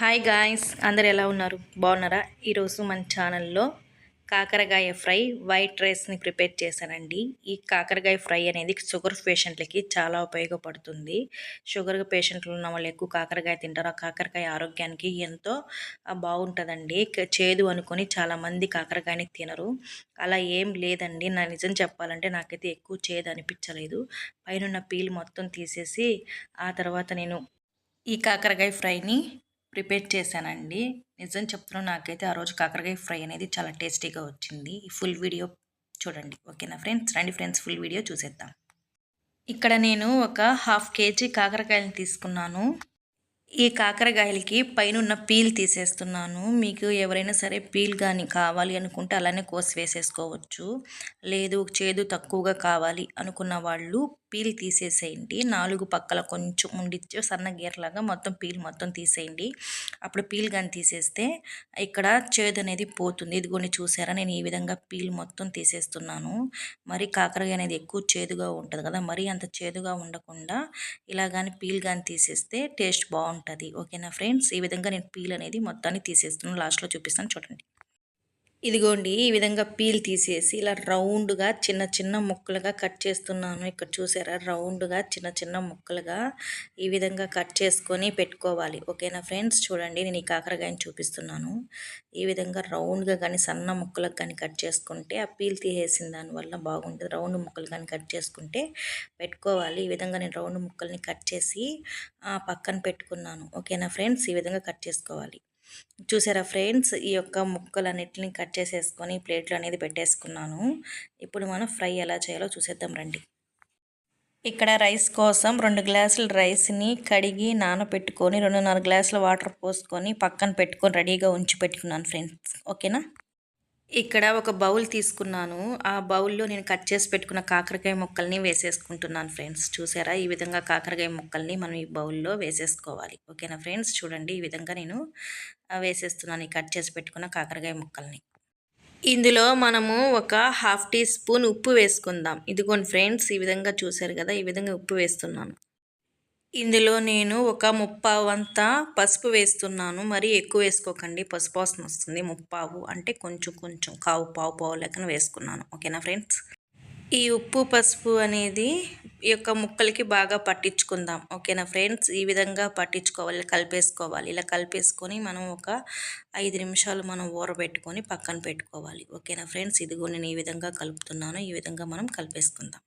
Hi guys అందరు ఎలా ఉన్నారు? బాగున్నారా? ఈరోజు మన ఛానల్లో కాకరకాయ ఫ్రై వైట్ రైస్ని ప్రిపేర్ చేశానండి. ఈ కాకరకాయ ఫ్రై అనేది షుగర్ పేషెంట్లకి చాలా ఉపయోగపడుతుంది. షుగర్ పేషెంట్లు ఉన్న వాళ్ళు ఎక్కువ కాకరకాయ తింటారు. ఆ కాకరకాయ ఆరోగ్యానికి ఎంతో బాగుంటుందండి. చేదు అనుకొని చాలామంది కాకరకాయని తినరు. అలా ఏం లేదండి. నా నిజం చెప్పాలంటే నాకైతే ఎక్కువ చేదు అనిపించలేదు. పైన పీల్ మొత్తం తీసేసి ఆ తర్వాత నేను ఈ కాకరకాయ ఫ్రైని ప్రిపేర్ చేశానండి. నిజం చెప్తున్నాను నాకైతే ఆ రోజు కాకరకాయ ఫ్రై అనేది చాలా టేస్టీగా వచ్చింది. ఈ ఫుల్ వీడియో చూడండి. ఓకేనా ఫ్రెండ్స్? రండి ఫ్రెండ్స్ ఫుల్ వీడియో చూసేద్దాం. ఇక్కడ నేను ఒక హాఫ్ కేజీ కాకరకాయలు తీసుకున్నాను. ఈ కాకరకాయలకి పైన పీల్ తీసేస్తున్నాను. మీకు ఎవరైనా సరే పీల్ కానీ కావాలి అనుకుంటే అలానే కోసి వేసేసుకోవచ్చు. లేదు చేదు తక్కువగా కావాలి అనుకున్న వాళ్ళు పీల్ తీసేసేయండి. నాలుగు పక్కల కొంచెం ఉండిచ్చు సన్న గీరలాగా మొత్తం పీల్ మొత్తం తీసేయండి. అప్పుడు పీల్ కానీ తీసేస్తే ఇక్కడ చేదు అనేది పోతుంది. ఇదిగోండి చూసారా నేను ఈ విధంగా పీల్ మొత్తం తీసేస్తున్నాను. మరి కాకరకాయ అనేది ఎక్కువ చేదుగా ఉంటుంది కదా మరి అంత చేదుగా ఉండకుండా ఇలా కానీ పీల్ కానీ తీసేస్తే టేస్ట్ బాగుంటుంది. ఓకేనా ఫ్రెండ్స్? ఈ విధంగా నేను పీల్ అనేది మొత్తాన్ని తీసేస్తున్నాను. లాస్ట్లో చూపిస్తాను చూడండి. ఇదిగోండి ఈ విధంగా పీల్ తీసేసి ఇలా రౌండ్గా చిన్న చిన్న ముక్కలుగా కట్ చేస్తున్నాను. ఇక్కడ చూసారా? రౌండ్గా చిన్న చిన్న ముక్కలుగా ఈ విధంగా కట్ చేసుకొని పెట్టుకోవాలి. ఓకేనా ఫ్రెండ్స్? చూడండి నేను ఈ కాకరకాయని చూపిస్తున్నాను. ఈ విధంగా రౌండ్గా కానీ సన్న ముక్కలకు కానీ కట్ చేసుకుంటే ఆ పీల్ తీసేసిన దానివల్ల బాగుంటుంది. రౌండ్ ముక్కలు కానీ కట్ చేసుకుంటే పెట్టుకోవాలి. ఈ విధంగా నేను రౌండ్ ముక్కల్ని కట్ చేసి పక్కన పెట్టుకున్నాను. ఓకేనా ఫ్రెండ్స్? ఈ విధంగా కట్ చేసుకోవాలి. చూసారా ఫ్రెండ్స్? ఈ యొక్క ముక్కలన్నిటిని కట్ చేసేసుకొని ప్లేట్లో అనేది పెట్టేసుకున్నాను. ఇప్పుడు మనం ఫ్రై ఎలా చేయాలో చూసేద్దాం రండి. ఇక్కడ రైస్ కోసం రెండు గ్లాసుల రైస్ని కడిగి నానబెట్టుకొని రెండున్నర గ్లాసుల వాటర్ పోసుకొని పక్కన పెట్టుకొని రెడీగా ఉంచి పెట్టుకున్నాను ఫ్రెండ్స్. ఓకేనా? ఇక్కడ ఒక బౌల్ తీసుకున్నాను. ఆ బౌల్లో నేను కట్ చేసి పెట్టుకున్న కాకరకాయ ముక్కల్ని వేసేసుకుంటున్నాను ఫ్రెండ్స్. చూసారా? ఈ విధంగా కాకరకాయ ముక్కల్ని మనం ఈ బౌల్లో వేసేసుకోవాలి. ఓకేనా ఫ్రెండ్స్? చూడండి ఈ విధంగా నేను వేసేస్తున్నాను ఈ కట్ చేసి పెట్టుకున్న కాకరకాయ ముక్కల్ని. ఇందులో మనము ఒక హాఫ్ టీ స్పూన్ ఉప్పు వేసుకుందాం. ఇదిగోండి ఫ్రెండ్స్ ఈ విధంగా చూశారు కదా ఈ విధంగా ఉప్పు వేస్తున్నాను. ఇందులో నేను ఒక ముప్పావు అంతా పసుపు వేస్తున్నాను. మరి ఎక్కువ వేసుకోకండి పసుపు వాసన వస్తుంది. ముప్పావు అంటే కొంచెం కొంచెం కావు పావు పావు లెక్కన వేసుకున్నాను. ఓకేనా ఫ్రెండ్స్? ఈ ఉప్పు పసుపు అనేది ఈ యొక్క ముక్కలకి బాగా పట్టించుకుందాం. ఓకేనా ఫ్రెండ్స్? ఈ విధంగా పట్టించుకోవాలి కలిపేసుకోవాలి. ఇలా కలిపేసుకొని మనం ఒక ఐదు నిమిషాలు మనం ఊరబెట్టుకొని పక్కన పెట్టుకోవాలి. ఓకేనా ఫ్రెండ్స్? ఇదిగో నేను ఈ విధంగా కలుపుతున్నాను. ఈ విధంగా మనం కలిపేసుకుందాం.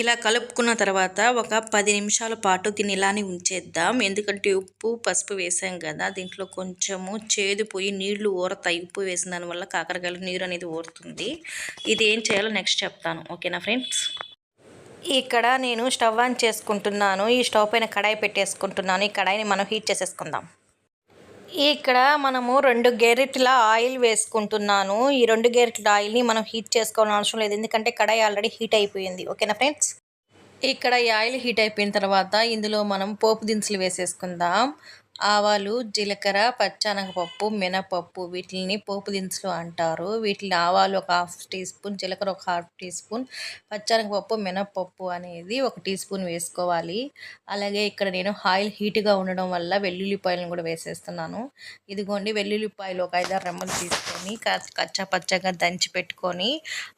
ఇలా కలుపుకున్న తర్వాత ఒక పది నిమిషాల పాటు దీన్ని ఇలానే ఉంచేద్దాం. ఎందుకంటే ఉప్పు పసుపు వేసాం కదా దీంట్లో కొంచెము చేదు పోయి నీళ్ళు ఊరతాయి. ఉప్పు వేసిన దానివల్ల కాకరకాయలు నీరు అనేది ఊరుతుంది. ఇది ఏం చేయాలో నెక్స్ట్ చెప్తాను. ఓకేనా ఫ్రెండ్స్? ఇక్కడ నేను స్టవ్ ఆన్ చేసుకుంటున్నాను. ఈ స్టవ్ పైన కడాయి పెట్టేసుకుంటున్నాను. ఈ కడాయిని మనం హీట్ చేసేసుకుందాం. ఇక్కడ మనము రెండు గెరిట్ల ఆయిల్ వేసుకుంటున్నాను. ఈ రెండు గెరిట్ల ఆయిల్ని మనం హీట్ చేసుకోవాల్సిన అవసరం లేదు. ఎందుకంటే కడాయి ఆల్రెడీ హీట్ అయిపోయింది. ఓకేనా ఫ్రెండ్స్? ఇక్కడ ఈ ఆయిల్ హీట్ అయిపోయిన తర్వాత ఇందులో మనం పోపు దినుసులు వేసేసుకుందాం. ఆవాలు జీలకర్ర పచ్చనగపప్పు మినపప్పు వీటిని పోపు దినుసులు అంటారు. వీటిని ఆవాలు ఒక హాఫ్ టీ స్పూన్ జీలకర్ర ఒక హాఫ్ టీ స్పూన్ పచ్చనగపప్పు మినపప్పు అనేది ఒక టీ స్పూన్ వేసుకోవాలి. అలాగే ఇక్కడ నేను ఆయిల్ హీట్గా ఉండడం వల్ల వెల్లుల్లిపాయలను కూడా వేసేస్తున్నాను. ఇదిగోండి వెల్లుల్లిపాయలు ఒక ఐదారు రెమ్మలు తీసుకొని కచ్చా పచ్చగా దంచి పెట్టుకొని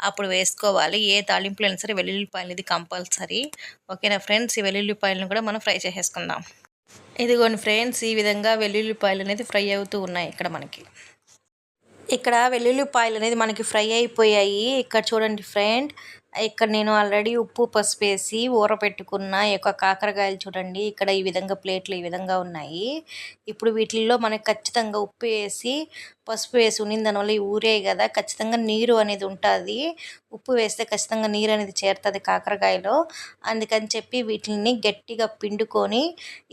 అప్పుడు వేసుకోవాలి. ఏ తాలింపులో అయినా సరే వెల్లుల్లిపాయలు ఇది కంపల్సరీ. ఓకేనా ఫ్రెండ్స్? ఈ వెల్లుల్లిపాయలను కూడా మనం ఫ్రై చేసేసుకుందాం. ఇదిగోండి ఫ్రెండ్స్ ఈ విధంగా వెల్లుల్లిపాయలు అనేది ఫ్రై అవుతూ ఉన్నాయి ఇక్కడ మనకి. ఇక్కడ వెల్లుల్లిపాయలు అనేది మనకి ఫ్రై అయిపోయాయి. ఇక్కడ చూడండి ఫ్రెండ్ ఇక్కడ నేను ఆల్రెడీ ఉప్పు పసుపు వేసి ఊరపెట్టుకున్న ఈ యొక్క కాకరకాయలు చూడండి. ఇక్కడ ఈ విధంగా ప్లేట్లు ఈ విధంగా ఉన్నాయి. ఇప్పుడు వీటిల్లో మనకి ఖచ్చితంగా ఉప్పు వేసి పసుపు వేసి ఉన్నిన దానివల్ల ఈ ఊరే కదా. ఖచ్చితంగా నీరు అనేది ఉంటుంది. ఉప్పు వేస్తే ఖచ్చితంగా నీరు అనేది చేరుతుంది కాకరకాయలో. అందుకని చెప్పి వీటిని గట్టిగా పిండుకొని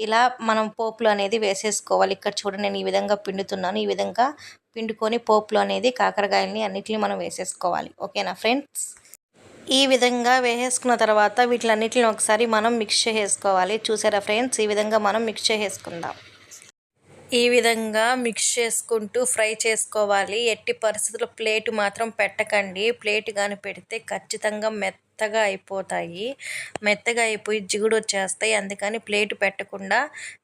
ఇలా మనం పోపులు అనేది వేసేసుకోవాలి. ఇక్కడ చూడండి నేను ఈ విధంగా పిండుతున్నాను. ఈ విధంగా పిండుకొని పోపులు అనేది కాకరకాయలని అన్నిటిని మనం వేసేసుకోవాలి. ఓకేనా ఫ్రెండ్స్? ఈ విధంగా వేసేసుకున్న తర్వాత వీటిలన్నిటిని ఒకసారి మనం మిక్స్ చేసుకోవాలి చూసారా ఫ్రెండ్స్ ఈ విధంగా మనం మిక్స్ చేసుకుందాం ఈ విధంగా మిక్స్ చేసుకుంటూ ఫ్రై చేసుకోవాలి. ఎట్టి పరిస్థితుల్లో ప్లేట్ మాత్రం పెట్టకండి. ప్లేట్ కానీ పెడితే ఖచ్చితంగా మెత్తగా అయిపోతాయి. మెత్తగా అయిపోయి జిగుడు వచ్చేస్తాయి అందుకని ప్లేట్ పెట్టకుండా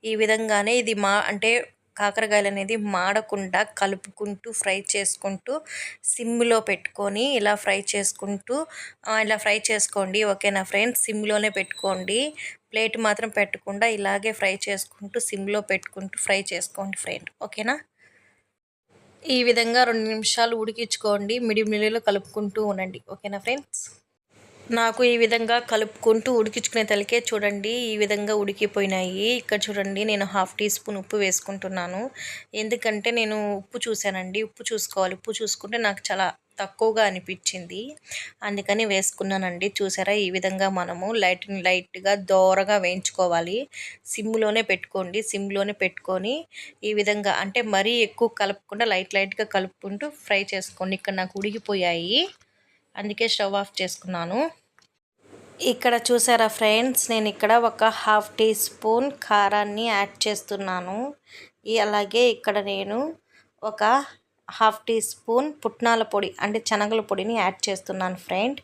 ఈ విధంగానే ఇది మా అంటే కాకరకాయలు అనేది మాడకుండా కలుపుకుంటూ ఫ్రై చేసుకుంటూ సిమ్లో పెట్టుకొని ఇలా ఫ్రై చేసుకుంటూ ఇలా ఫ్రై చేసుకోండి ఓకేనా ఫ్రెండ్స్? సిమ్లోనే పెట్టుకోండి. ప్లేట్ మాత్రం పెట్టకుండా ఇలాగే ఫ్రై చేసుకుంటూ సిమ్లో పెట్టుకుంటూ ఫ్రై చేసుకోండి ఫ్రెండ్. ఓకేనా? ఈ విధంగా రెండు నిమిషాలు ఉడికించుకోండి. మిడి నీళ్ళలో కలుపుకుంటూ ఉండండి. ఓకేనా ఫ్రెండ్స్? నాకు ఈ విధంగా కలుపుకుంటూ ఉడికించుకునే తలకే చూడండి ఈ విధంగా ఉడికిపోయినాయి. ఇక్కడ చూడండి నేను హాఫ్ టీ స్పూన్ ఉప్పు వేసుకుంటున్నాను. ఎందుకంటే నేను ఉప్పు చూశానండి. ఉప్పు చూసుకోవాలి. ఉప్పు చూసుకుంటే నాకు చాలా తక్కువగా అనిపించింది. అందుకని వేసుకున్నానండి. చూసారా ఈ విధంగా మనము లైట్ లైట్గా దోరగా వేయించుకోవాలి. సిమ్లోనే పెట్టుకోండి. సిమ్లోనే పెట్టుకొని ఈ విధంగా అంటే మరీ ఎక్కువ కలుపుకుండా లైట్ లైట్గా కలుపుకుంటూ ఫ్రై చేసుకోండి. ఇక్కడ నాకు ఉడికిపోయాయి. అందుకే స్టవ్ ఆఫ్ చేసుకున్నాను. ఇక్కడ చూసారా ఫ్రెండ్స్ నేను ఇక్కడ ఒక హాఫ్ టీ స్పూన్ కారాన్ని యాడ్ చేస్తున్నాను. అలాగే ఇక్కడ నేను ఒక హాఫ్ టీ స్పూన్ పుట్నాల పొడి అంటే శనగల పొడిని యాడ్ చేస్తున్నాను ఫ్రెండ్.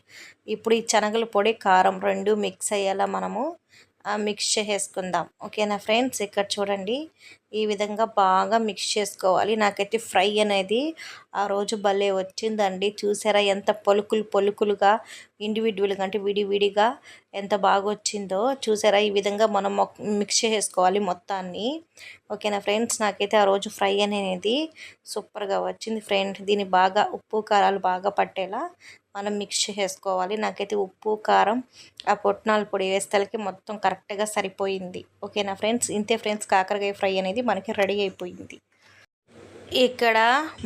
ఇప్పుడు ఈ శనగల పొడి కారం రెండు మిక్స్ అయ్యేలా మనము మిక్స్ చేసుకుందాం ఓకేనా ఫ్రెండ్స్? ఇక్కడ చూడండి. ఈ విధంగా బాగా మిక్స్ చేసుకోవాలి. నాకైతే ఫ్రై అనేది ఆ రోజు భలే వచ్చిందండి. చూసారా ఎంత పలుకులు పలుకులుగా ఇండివిజువల్గా అంటే విడివిడిగా ఎంత బాగా వచ్చిందో. చూసారా ఈ విధంగా మనం మిక్స్ చేసుకోవాలి మొత్తాన్ని. ఓకేనా ఫ్రెండ్స్ నాకైతే ఆ రోజు ఫ్రై అనేది సూపర్గా వచ్చింది ఫ్రెండ్ దీన్ని బాగా ఉప్పు కారాలు బాగా పట్టేలా మనం మిక్స్ చేసుకోవాలి. నాకైతే ఉప్పు కారం ఆ పొట్నాల పొడి వేస్తలకి మొత్తం కరెక్ట్గా సరిపోయింది. ఓకేనా ఫ్రెండ్స్ ఇంతే ఫ్రెండ్స్ కాకరకాయ ఫ్రై అనేది మనకి రెడీ అయిపోయింది. ఇక్కడ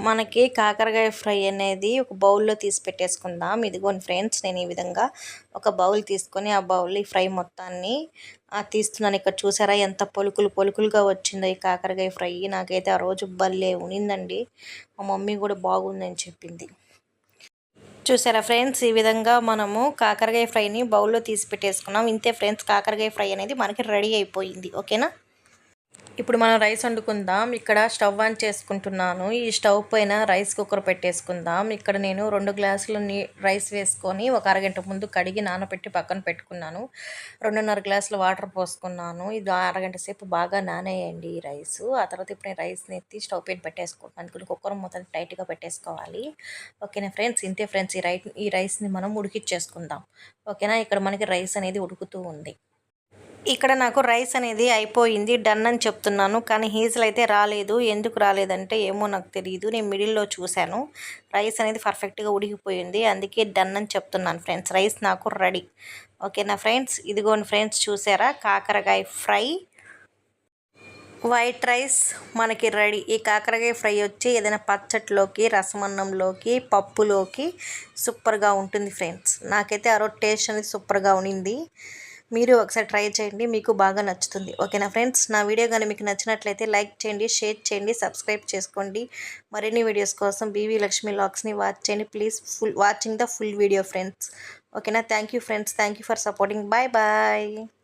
మనకి కాకరకాయ ఫ్రై అనేది ఒక బౌల్లో తీసి పెట్టేసుకుందాం. ఇదిగోని ఫ్రెండ్స్ నేను ఈ విధంగా ఒక బౌల్ తీసుకొని ఆ బౌల్ ఫ్రై మొత్తాన్ని తీస్తున్నాను. ఇక్కడ చూసారా ఎంత పొలుకులు పొలుకులుగా వచ్చిందో ఈ కాకరకాయ ఫ్రై. నాకైతే ఆ రోజు భలే ఉనిందండి. మా మమ్మీ కూడా బాగుందని చెప్పింది. చూసారా ఫ్రెండ్స్ ఈ విధంగా మనము కాకరకాయ ఫ్రైని బౌల్లో తీసి పెట్టేసుకున్నాం. ఇంతే ఫ్రెండ్స్ కాకరకాయ ఫ్రై అనేది మనకి రెడీ అయిపోయింది. ఓకేనా? ఇప్పుడు మనం రైస్ వండుకుందాం. ఇక్కడ స్టవ్ ఆన్ చేసుకుంటున్నాను. ఈ స్టవ్ పైన రైస్ కుక్కర్ పెట్టేసుకుందాం. ఇక్కడ నేను రెండు గ్లాసులు నీ రైస్ వేసుకొని ఒక అరగంట ముందు కడిగి నానబెట్టి పక్కన పెట్టుకున్నాను. రెండున్నర గ్లాసులు వాటర్ పోసుకున్నాను. ఇది అరగంట సేపు బాగా నానేయండి ఈ రైస్. ఆ తర్వాత ఇప్పుడు నేను రైస్ని ఎత్తి స్టవ్ పైన పెట్టేసుకుంటాను అందుకని కుక్కర్ మొత్తం టైట్గా పెట్టేసుకోవాలి. ఓకేనా ఫ్రెండ్స్? ఇంతే ఫ్రెండ్స్ ఈ రైస్ ఈ రైస్ని మనం ఉడికిచ్చేసుకుందాం. ఓకేనా? ఇక్కడ మనకి రైస్ అనేది ఉడుకుతూ ఉంది. ఇక్కడ నాకు రైస్ అనేది అయిపోయింది డన్ అని చెప్తున్నాను. కానీ హీజల్ అయితే రాలేదు. ఎందుకు రాలేదంటే ఏమో నాకు తెలియదు నేను మిడిల్లో చూశాను. రైస్ అనేది పర్ఫెక్ట్గా ఉడికిపోయింది. అందుకే డన్ అని చెప్తున్నాను ఫ్రెండ్స్. రైస్ నాకు రెడీ. ఓకేనా ఫ్రెండ్స్? ఇదిగోండి ఫ్రెండ్స్ చూసారా? కాకరకాయ ఫ్రై. వైట్ రైస్ మనకి రెడీ. ఈ కాకరకాయ ఫ్రై వచ్చి ఏదైనా పచ్చట్లోకి రసమన్నంలోకి పప్పులోకి సూపర్గా ఉంటుంది ఫ్రెండ్స్. నాకైతే ఆ రోజు టేస్ట్ అనేది సూపర్గా ఉండింది. మీరు ఒకసారి ట్రై చేయండి మీకు బాగా నచ్చుతుంది. ఓకేనా ఫ్రెండ్స్? నా వీడియో కానీ మీకు నచ్చినట్లయితే లైక్ చేయండి షేర్ చేయండి సబ్స్క్రైబ్ చేసుకోండి. మరిన్ని వీడియోస్ కోసం బీవీ లక్ష్మీ లాక్స్ని వాచ్ చేయండి. Please full watching the full video friends. ఓకేనా? Thank you friends. Thank you for supporting. Bye bye.